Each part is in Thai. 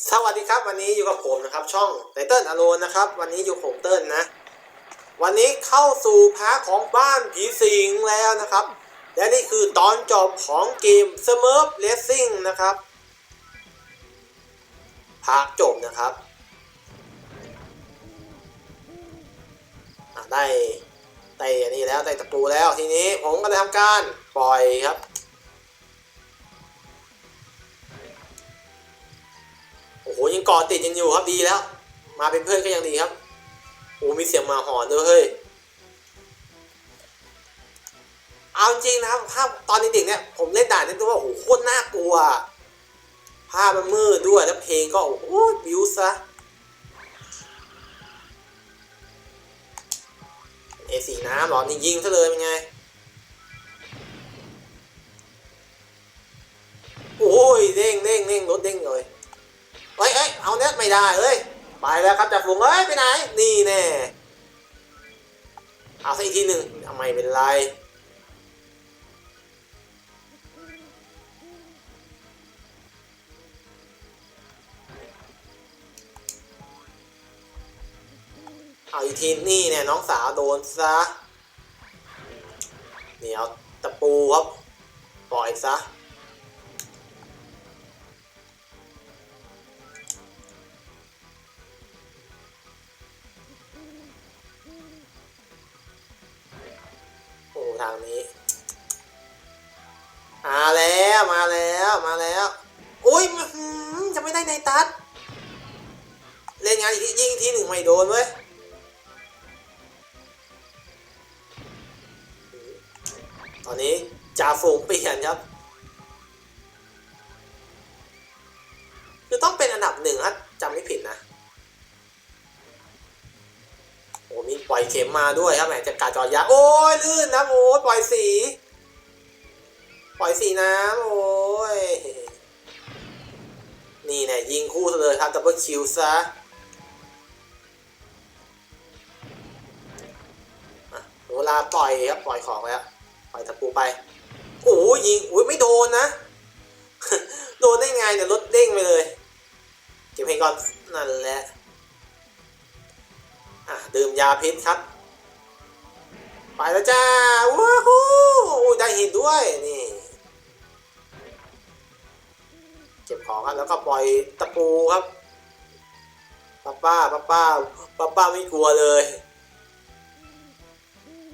สวัสดีครับ วันนี้อยู่กับผมนะครับ ช่องไตเติ้ลอโลนนะครับ วันนี้อยู่ผมเติ้ลนะ วันนี้เข้าสู่พาของบ้านผีสิงแล้วนะครับ และนี่คือตอนจบของเกม Smurf Racing นะครับพาจบนะครับได้ได้อันนี้แล้วได้ตะปูแล้วทีนี้ผมก็จะทำการปล่อยครับ อ้ยังเกาะติดยังอยู่ครับดีแล้ว มาเป็นเพื่อนก็ยังดีครับโอ้มีเสียงมาหอนด้วยเฮ้ยเอาจริงนะครับภาพตอนเด็กๆเนี่ยผมเล่นด่านนี่ตัวว่าโอ้โหโคตรน่ากลัวภาพมันมืดด้วยแล้วเพลงก็โอ้โหบิวซะเอสีน้ำหรอนี่ยิงซะเลยเป็นไงโอ้ยเด้งเด้งเด้งรถเด้งเลย เอ้ยเอ้ยเอาเนี้ยไม่ได้เอ้ยไปแล้วครับจ่าฝูงเอ้ยไปไหน นี่แน่เอาสักอีกทีหนึ่งทำไมเป็นไรเอาอีกทีนี่เนี่ยน้องสาวโดนซะเนี่ยเอาตะปูครับ ปล่อยซะ ไม่โดนเว้ยตอนนี้จ่าฝูงเปลี่ยนครับ คือต้องเป็นอันดับหนึ่งครับจำไม่ผิดนะโอ้มีปล่อยเข็มมาด้วยครับแหมจะกาจอยาโอ้ยลื่นนะโอ้ยปล่อยสี ปล่อยสีน้ำโอ้ยนี่เนี่ยยิงคู่เลยครับดับเบิลคิวซะ เวลาปล่อยครับปล่อยของแล้วปล่อยตะปูไปโอ้ยิงโอ้ยไม่โดนนะ โดนได้ไงเนี่ยรถเด้งไปเลย เก็บเพลงก่อนนั่นแหละอะดื่มยาพิษครับ ไปแล้วจ้าว้าวฮู้ได้หินด้วยนี่เก็บของครับแล้วก็ปล่อยตะปูครับป้าป้าป้าป้าป้าไม่กลัวเลย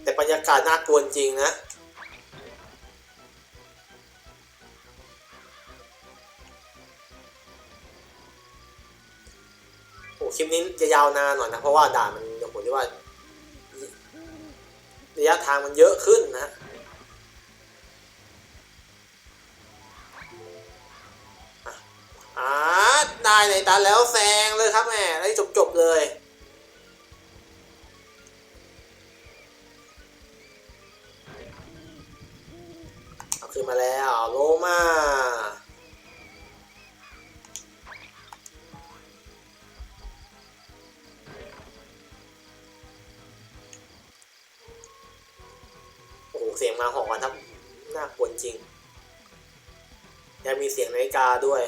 แต่บรรยากาศน่ากลัวจริงนะ โอ้คลิปนี้จะยาวนานหน่อยนะ เพราะว่าด่านมันเดี๋ยวผมจะว่าระยะทางมันเยอะขึ้นนะอ่าได้ในตาแล้วแซงเลยครับแม่ได้จบจบๆเลย ขึ้นมาแล้วโลมาโอ้โหเสียงมาหอกันครับน่ากลัวจริงยังมีเสียงนาฬิกาด้วย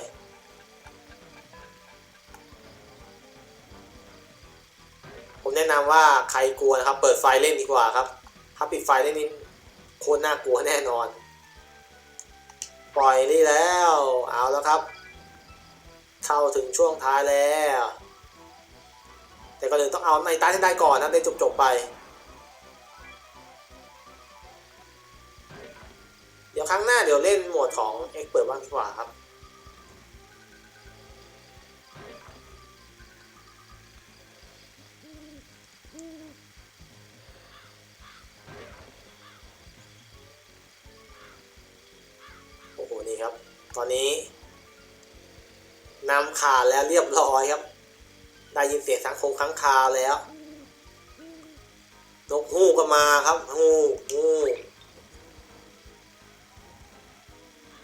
ผมแนะนำว่าใครกลัวนะครับ เปิดไฟเล่นดีกว่าครับ ถ้าปิดไฟเล่นนี่โคตรน่ากลัวแน่นอน ปล่อยนี่แล้ว เอาแล้วครับ เข้าถึงช่วงท้ายแล้ว แต่ก็เลยต้องเอาในตาให้ได้ก่อนนะได้จบๆไป เดี๋ยวครั้งหน้าเดี๋ยวเล่นโหมดของเอ็กเปิดบ้างดีกว่าครับ ตอนนี้นำขาดแล้วเรียบร้อยครับ ได้ยินเสียงสังคงค้างคาแล้วนกฮูกก็มาครับฮูกฮูก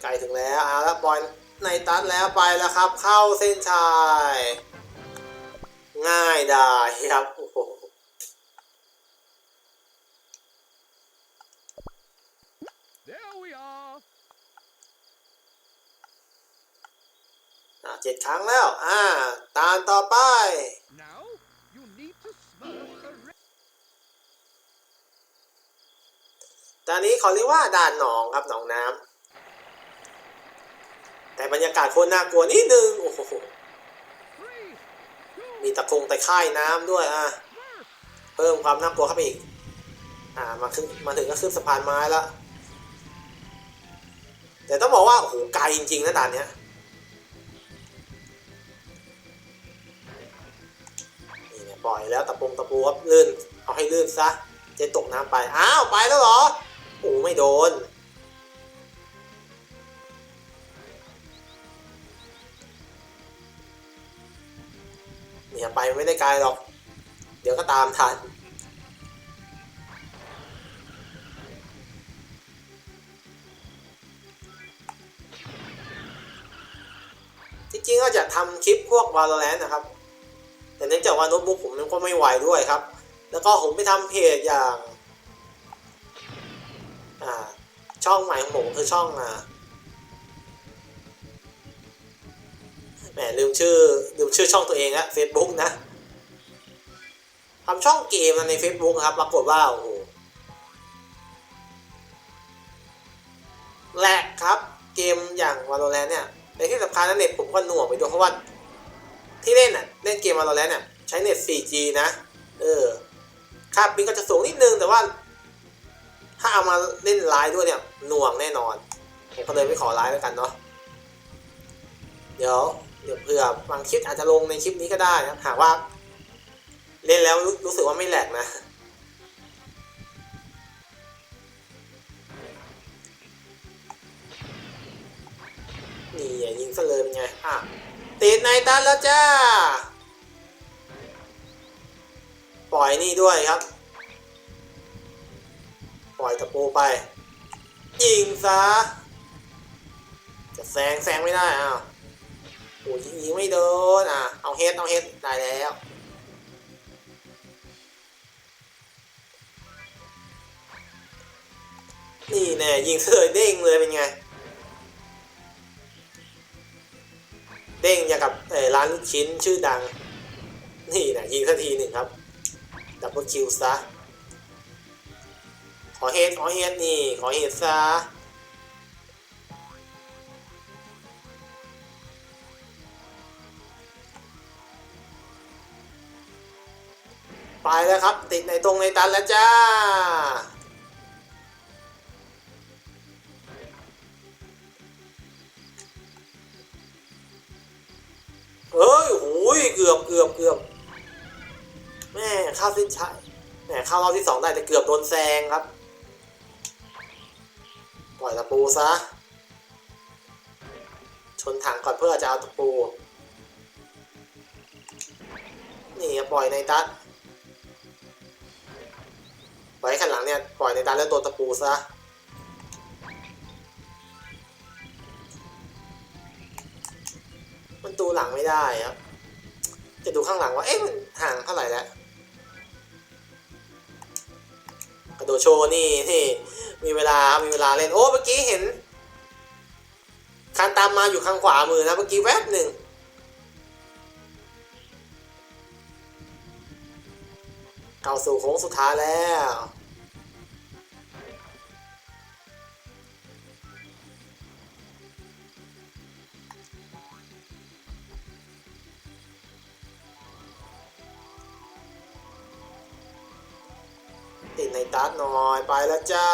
ใกล้ถึงแล้วเอาล้วบอลในตัดแล้วไปแล้วครับ เข้าเส้นชัยง่ายได้ครับโอ้โห There we are. อ่าเจ็ดครั้งแล้ว อ่า ตามต่อไป Now you need to smell the red. ตอนนี้เขาเรียกว่าด่านหนองครับหนองน้ำแต่บรรยากาศโคตรน่ากลัวนิดนึงโอ้โห Three, two, มีตะคงตะข่ายน้ำด้วยอะ one. เพิ่มความน่ากลัวเข้าไปอีกอ่ามาขึ้นมาถึงก็ขึ้นสะพานไม้แล้วแต่ต้องบอกว่าโอ้โหไกลจริงๆนะด่านเนี้ย ปล่อยแล้วตะปงตะปูครับลื่นเอาให้ลื่นซะจะตกน้ำไป อ้าว ไปแล้วเหรอโอ้ไม่โดน เนี่ยไปไม่ได้ไกลหรอก เดี๋ยวก็ตามทันจริงๆก็จะทำคลิปพวก Valorant นะครับ นื่องจากว่าโน้ตบุ๊กผมมันก็ไม่ไหวด้วยครับ แล้วก็ผมไปทำเพจอย่าง อ่า ช่องใหม่ของผมคือช่องอ่าแหมลืมชื่อลืมชื่อช่องตัวเองอะ Facebook นะทำช่องเกมใน Facebook ครับปรากฏว่าโอ้โหแหลกครับเกมอย่าง Valorant เนี่ยในที่สำคัญนะเน็ตผมก็หน่วงไปด้วยเพราะว่า ที่เล่นอะเล่นเกม Valorant เนี่ยใช้เน็ต 4G นะเออค่าปิงก็จะสูงนิดนึงแต่ว่า ถ้าเอามาเล่นไลน์ด้วยเนี่ยหน่วงแน่นอนผมก็เลยไม่ขอไลน์แล้วกันเนาะเดี๋ยวเดี๋ยวเผื่อบางคลิปอาจจะลงในคลิปนี้ก็ได้นะหากว่า เล่นแล้วรู้รู้สึกว่าไม่แหลกนะนี่ยิงซะเลยเป็นไงอะ ติดในตันแล้วจ้า ปล่อยนี่ด้วยครับ ปล่อยตะปูไป ยิงซะ จะแซงแซงไม่ได้อ้าวโอ้ยิงยิงไม่โดนอะ เอาเฮดเอาเฮดได้แล้วนี่แน่ยิงเสยเด้งเลยเป็นไง ด้งอย่างกับร้านลูกชิ้นชื่อดัง นี่นะยิงสักทีหนึ่งครับ ดับเบิลคิวซะ ขอเฮดขอเฮดนี่ ขอเฮดซะไปแล้วครับ ติดในตรงในตันแล้วจ้า เกือบเกือบเกือบแม่ข้าเส้นชัยแม่ข้ารอบที่สองได้แต่เกือบโดนแซงครับ ปล่อยตะปูซะ ชนถังก่อนเพื่อจะเอาตะปู นี่ปล่อยในตัดปล่อยข้างหลังเนี่ยปล่อยในตัดแล้วโดนตะปูซะมันดูหลังไม่ได้ครับ จะดูข้างหลังว่า เอ๊ะมันห่างเท่าไหร่แล้ว กระโดดโชว์นี่นี่มีเวลา มีเวลาเล่น โอ้ เมื่อกี้เห็นคันตามมาอยู่ข้างขวามือนะ เมื่อกี้แวบหนึ่งเข้าสู่โค้งสุดท้ายแล้ว ติดในตัดหน่อยไปแล้วจ้า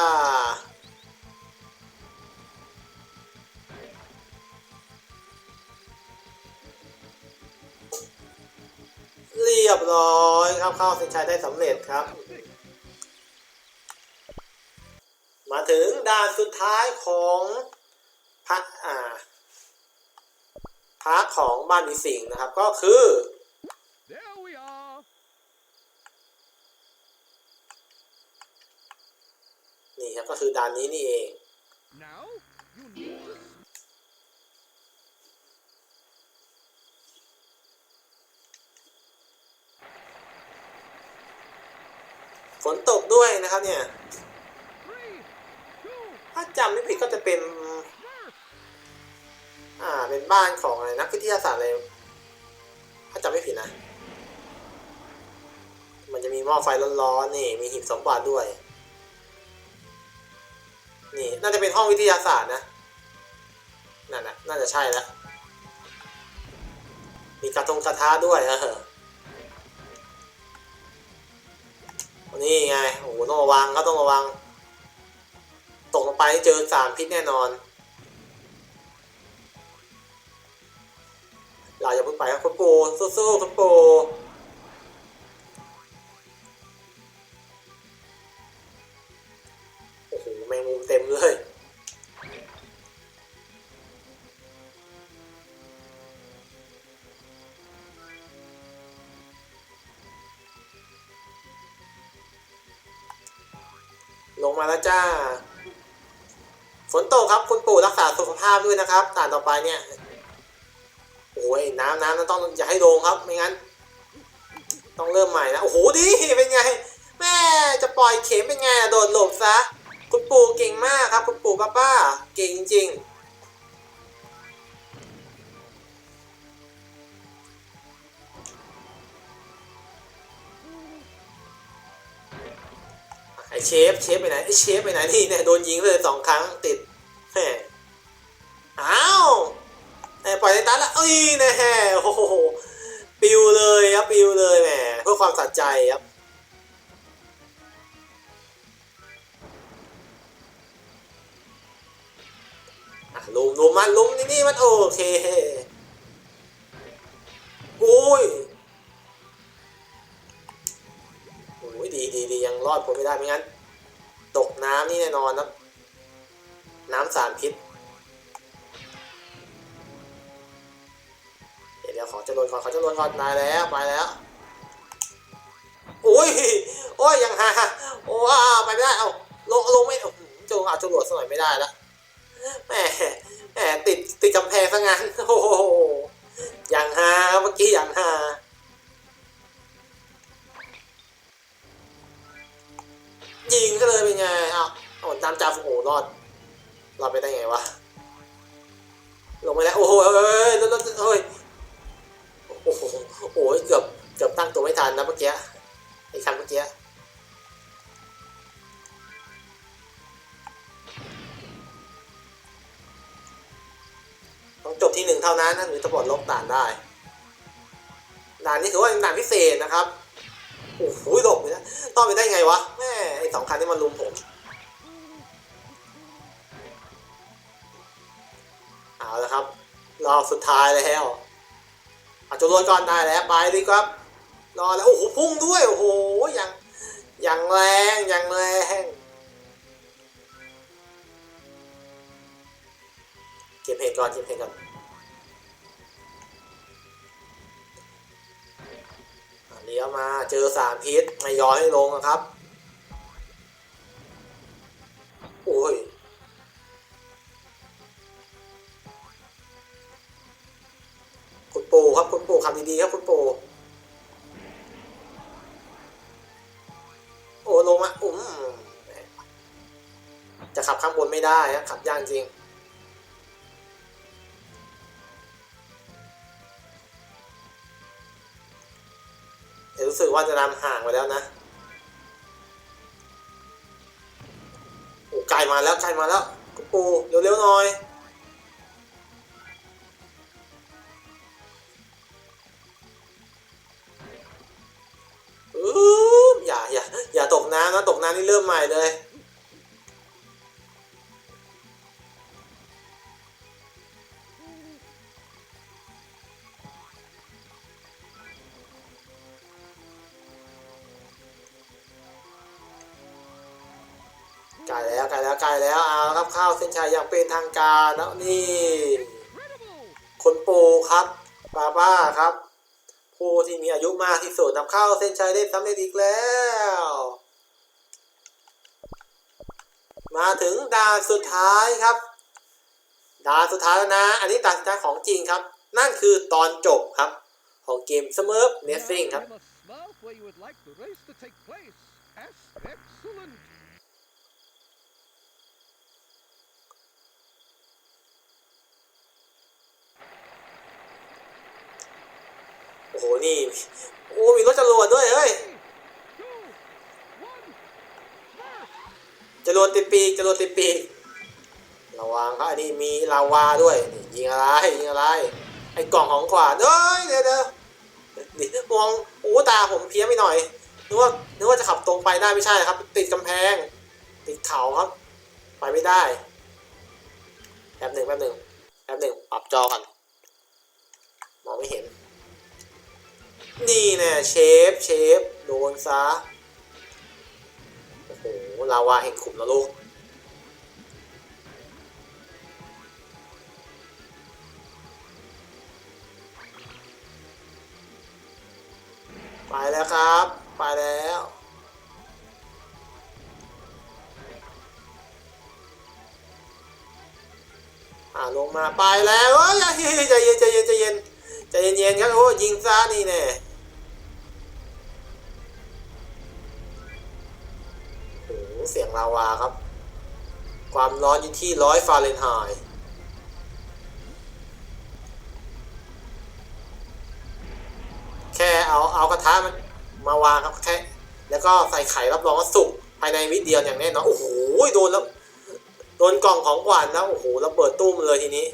เรียบร้อยครับเข้าเส้นชัยได้สำเร็จครับ มาถึงด่านสุดท้ายของพักอ่าพักของบ้านมีสิงนะครับก็คือ There we are. นี่ครับ ก็คือด่านนี้นี่เอง Now you need to ฝนตกด้วยนะครับเนี่ย three, two, ถ้าจำไม่ผิดก็จะเป็น first. อ่า เป็นบ้านของอะไรนักวิทยาศาสตร์อะไร ถ้าจำไม่ผิดนะ มันจะมีหม้อไฟร้อนๆนี่ มีหีบสมบัติด้วย น่าจะเป็นห้องวิทยาศาสตร์นะนั่นนะน่าจะใช่แล้ว มีกระทงกระทะด้วยเออนี่ไง โอ้โหต้องระวังก็ต้องระวัง ตกลงไปเจอสารพิษแน่นอน เราอย่าเพิ่งไปครับคุณปูสู้ๆคุณปู มงมุมเต็มเลยลงมาแล้วจ้า ฝนตกครับคุณปู่รักษาสุขภาพด้วยนะครับด่านต่อไปเนี่ย โอ้ยน้ำน้ำนั้นต้องอย่าให้ลงครับ ไม่งั้น ต้องเริ่มใหม่นะ โอ้โหดีเป็นไง แม่จะปล่อยเข็มเป็นไงอะโดดหลบซะ คุณปู่เก่งมากครับ คุณปู่ป้าป้า เก่งจริงๆไอเชฟเชฟไปไหนไอเชฟไปไหนนี่เนี่ยโดนยิงเลยสองครั้งติดแหมอ้าวแหมปล่อยในตันละเอ้ยแน่โอ้โหปิวเลยครับปิวเลยแหมเพื่อความสัใจครับ ลุมลุมมันลุมนี่นี่มันโอเคโอ้ยโอ้ยดีดีดียังรอดพ้นไม่ได้ไม่งั้น ตกน้ำนี่แน่นอนครับน้ำสารพิษ เดี๋ยวขอจรวนก่อนขอจรวนก่อนตายแล้วไปแล้วโอ้ยโอ้ยยังฮาโอ้อ้ไปไม่ได้เอาลงลงไม่โอ้โหจงอาจจรวดสักหน่อยไม่ได้แล้ว แหมแหมติดติดกำแพงซะงั้นโอ้โหอย่างฮาเมื่อกี้อย่างฮายิงก็เลยเป็นไงอ้าวโอ้ตามจ่าฝูโอ้รอดรอดไปได้ไงวะลงไปแล้วโอ้โหเอ้ยรถรถเฮ้ยโอ้โหโอ้ยเกือบเกือบตั้งตัวไม่ทันนะเมื่อกี้ไอ้คันเมื่อกี้ ต้องจบที่หนึ่งเท่านั้นนะถึงจะปลดล็อกด่านได้ด่านนี้ถือว่าเป็นด่านพิเศษนะครับโอ้โหหลบเลยนะต้องไปได้ไงวะแม่ไอสองคันที่มันลุมผมเอาละครับรอบสุดท้ายแล้วอาจจะรวนก่อนได้แล้วไปดีครับรอแล้วโอ้โหพุ่งด้วยโอ้โหอย่างอย่างแรงอย่างแรง ก็บเห็ดก่อนเก็บเห็ดก่อนเลี้ยวมาเจอสารพิษไม่ยอมให้ลงอะครับโอ้ยคุณปู่ครับคุณปู่คำดีๆครับคุณปู่โอ้ลงมาอุ้มจะขับข้างบนไม่ได้ครับขับยากจริง เห็นรู้สึกว่าจะนำห่างไปแล้วนะโอ้ไกลมาแล้วไกลมาแล้วกูปูเร็วๆหน่อยอืออย่าอย่าอย่าตกน้ำนะตกน้ำนี่เริ่มใหม่เลย แล้วไกลแล้วไกลแล้วเอาครับเข้าเส้นชัยอย่างเป็นทางการแล้วนี่คุณปูครับป้าป้าครับ ผู้ที่มีอายุมากที่สุดนำเข้าเส้นชัยได้สำเร็จอีกแล้ว มาถึงด่านสุดท้ายครับด่านสุดท้ายแล้วนะ อันนี้ด่านสุดท้ายของจริงครับ นั่นคือตอนจบครับ ของเกม Smurf Now Racing ครับ the race to take place. Yes, excellent. โห นี่โอ้มีรถจรวดด้วยเฮ้ยจรวดติดปีกจรวดติดปีกระวังครับอันนี้มีลาวาด้วยนี่ยิงอะไรยิงอะไร ไอ้กล่องของขวานเฮ้ยเดี๋ยวเดี๋ยวมองโอ้ตาผมเพี้ยไปหน่อยนึกว่านึกว่าจะขับตรงไปได้ไม่ใช่ครับ ติดกำแพง ติดเขาครับ ไปไม่ได้แป๊บหนึ่งแป๊บหนึ่งแป๊บหนึ่งปรับจอกันมองไม่เห็น นี่แน่เชฟเชฟโดนซะ โอ้โห ลาวาแห่งขุมนรกไปแล้วครับ ไปแล้ว อ่าลงมาไปแล้วเอ้ยใจเย็นใจเย็นใจเย็นใจเย็นใจเย็นครับโอ้ยิงซะนี่แน่โอ้โหเสียง ลาวาครับ ความร้อนอยู่ที่ร้อยฟาเรนไฮต์แค่เอาเอากระทะมันมาวางครับแค่แล้วก็ใส่ไข่รับรองว่าสุกภายในวิดเดียวอย่างแน่นอนโอ้โหโดนแล้วโดนกล่องของขวัญนะโอ้โหแล้วเปิดตู้มเลยทีนี้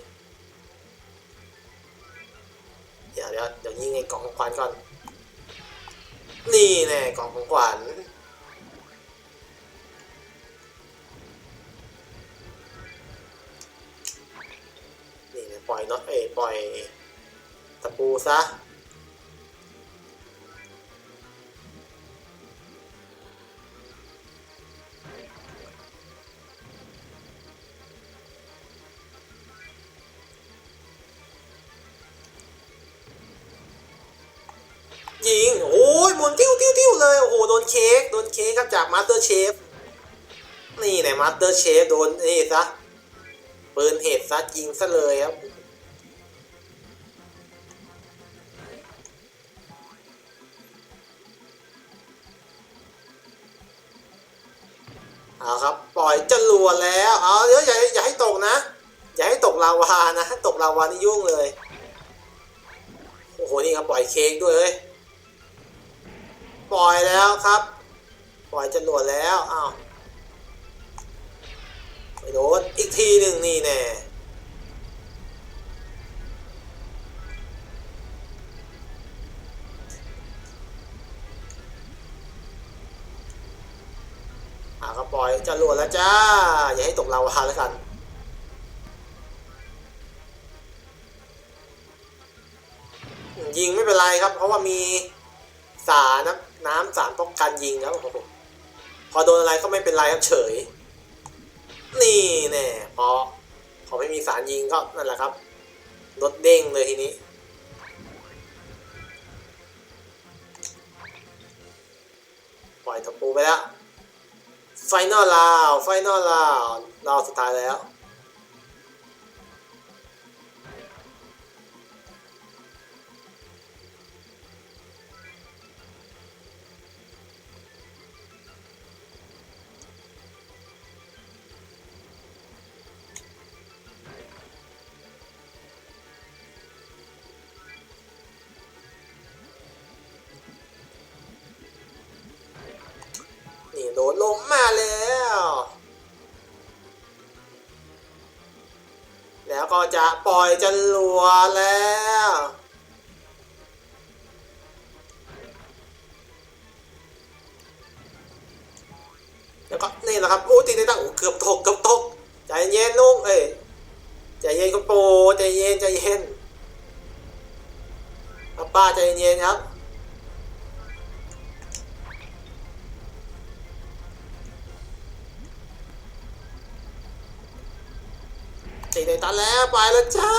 เดี๋ยวเดี๋ยวเดี๋ยวยิงไอ้กล่องของขวัญก่อน นี่แน่กล่องของขวัญ ปล่อยตะปูซะ ยิง โอ้ยหมุนติ้วติ้วติ้วเลย โอ้โห โดนเค้ก โดนเค้กครับจากมาสเตอร์เชฟ นี่ไหนมาสเตอร์เชฟ โดนนี่ซะปืนเหตุซัดยิงซะเลยครับ เอาครับ ปล่อยจรวดแล้วเอาเดี๋ยวอย่าอย่าให้ตกนะ อย่าให้ตกลาวานะ ตกลาวานี่ยุ่งเลย โอ้โห นี่ครับปล่อยเค้กด้วยเลยปล่อยแล้วครับ ปล่อยจรวดแล้วอ้าวไปโดนอีกทีหนึ่งนี่แน่ ล้วจ้า อย่าให้ตกลาวาล้วกันยิงไม่เป็นไรครับ เพราะว่ามีสารนะน้ำสารป้องกันยิงครับผมพอโดนอะไรก็ไม่เป็นไรครับเฉย นี่แน่พอพอไม่มีสารยิงก็นั่นแหละครับรถเด้งเลยทีนี้ ปล่อยตะปูไปแล้ว ไฟนอลลาวไฟนอลลาวราวสุดท้ายแล้ว นี่โดดลงมาแล้ว แล้วก็จะปล่อยจรวดแล้ว แล้วก็นี่แหละครับโอ้ตีได้ตั้งเกือบตกเกือบตกใจเย็นลุงเอ้ยใจเย็นคุณปูใจเย็นใจเย็นป้าใจเย็นครับ ตีได้ตันแล้วไปแล้วจ้า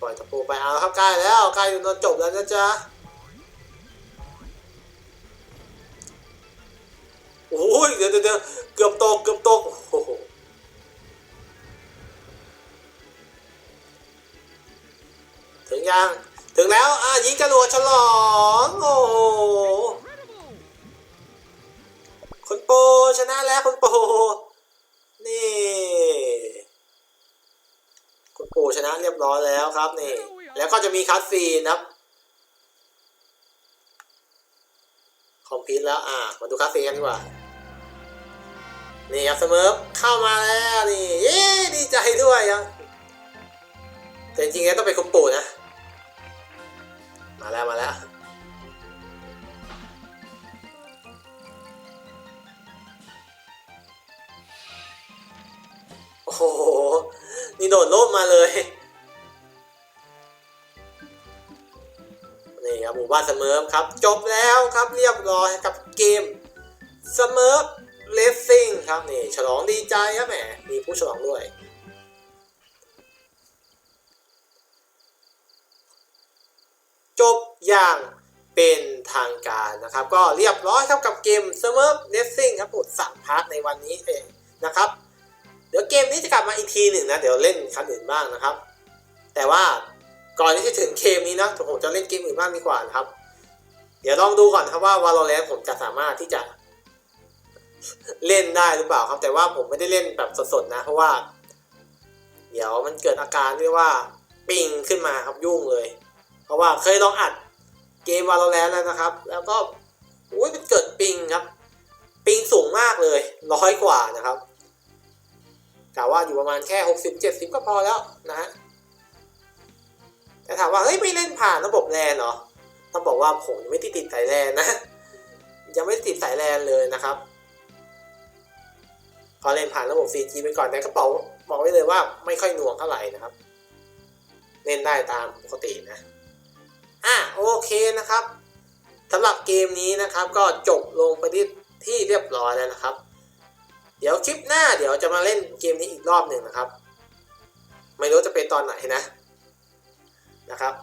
ปล่อยตะปูไปเอาครับใกล้แล้วใกล้จะจบแล้วนะจ๊ะโอ้ยเดี๋ยวเดี๋ยวเดี๋ยวเกือบตกเกือบตกโอ้โหถึงยัง ถึงแล้วอะยิงจรวดฉลองโอ้โหคุณปูชนะแล้วคุณปู่นี่คุณปู่ชนะเรียบร้อยแล้วครับนี่ แล้วก็จะมีคัสซีนครับ คอมพิวต์แล้วอ่ามาดูคัสซีนกันดีกว่านี่ครับเสมอเข้ามาแล้วนี่เย้ดีใจด้วยครับแต่จริงๆแล้วต้องเป็นคุณปู่นะ มาแล้วมาแล้ว โอ้โห นี่โดดร่มมาเลย นี่ครับหมู่บ้านเสมอครับ จบแล้วครับเรียบร้อยกับเกมเสมอเลสซิ่งครับนี่ฉลองดีใจครับแหมมีผู้ฉลองด้วย จบ อย่างเป็นทางการนะครับ ก็เรียบร้อยครับกับเกม s m u r f Racing ครับหมดสามพาร์ทในวันนี้เองนะครับ เดี๋ยวเกมนี้จะกลับมาอีกทีหนึ่งนะ เดี๋ยวเล่นคันอื่นบ้างนะครับ แต่ว่าก่อนที่จะถึงเกมนี้นะผมจะเล่นเกมอื่นบ้างดีกว่านะครับ เดี๋ยวลองดูก่อนครับว่า Valorant ผมจะสามารถที่จะ เล่นได้หรือเปล่าครับ แต่ว่าผมไม่ได้เล่นแบบสดๆนะ เพราะว่า เดี๋ยวมันเกิดอาการที่ว่าปิงขึ้นมาครับยุ่งเลย เพราะว่าเคยลองอัด เกม Valorant แล้วนะครับ แล้วก็อุ้ยมันเกิดปิงครับ ปิงสูงมากเลยร้อยกว่านะครับกะว่าอยู่ประมาณแค่ 60 70 ก็พอแล้วนะฮะแต่ถามว่าเฮ้ยไม่เล่นผ่านระบบแลนเหรอต้องบอกว่าผมยังไม่ติดติดสายแลนนะ ยังไม่ติดสายแลนเลยนะครับพอเล่นผ่านระบบ 4G ไปก่อนแต่กระเป๋าบอกไว้เลยว่าไม่ค่อยหน่วงเท่าไหร่นะครับ เล่นได้ตามปกตินะ อะโอเคนะครับสำหรับเกมนี้นะครับก็จบลงไปที่ที่เรียบร้อยแล้วนะครับ เดี๋ยวคลิปหน้าเดี๋ยวจะมาเล่นเกมนี้อีกรอบหนึ่งนะครับ ไม่รู้จะเป็นตอนไหนนะนะครับ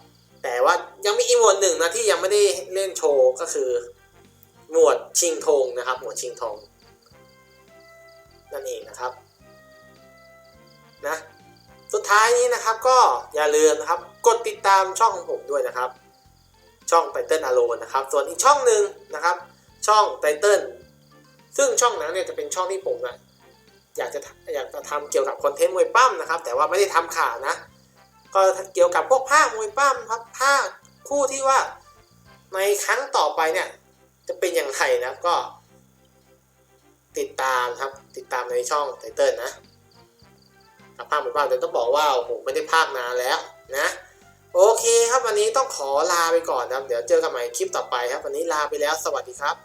แต่ว่ายังมีอีกหมวดหนึ่งนะที่ยังไม่ได้เล่นโชว์ก็คือ หมวดชิงธงนะครับ หมวดชิงธงนั่นเองนะครับนะสุดท้ายนี้นะครับก็อย่าลืมนะครับ กดติดตามช่องของผมด้วยนะครับ ช่องไตเติลอโลนะครับ ส่วนอีกช่องหนึ่งนะครับ ช่องไตเติลซึ่งช่องนั้นเนี่ยจะเป็นช่องที่ผมอะอยากจะอยากจะทำเกี่ยวกับคอนเทนต์มวยปั้มนะครับ แต่ว่าไม่ได้ทำข่าวนะ ก็เกี่ยวกับพวกภาคมวยปั้มครับภาคคู่ที่ว่าในครั้งต่อไปเนี่ยจะเป็นอย่างไรนะก็ ติดตามครับติดตามในช่องไตเติลนะกับภาคหมู่บ้านแต่ต้องบอกว่าโอ้โหไม่ได้ภาคนานแล้วนะ โอเคครับวันนี้ต้องขอลาไปก่อนนะครับ เดี๋ยวเจอกันใหม่คลิปต่อไปครับ วันนี้ลาไปแล้วสวัสดีครับ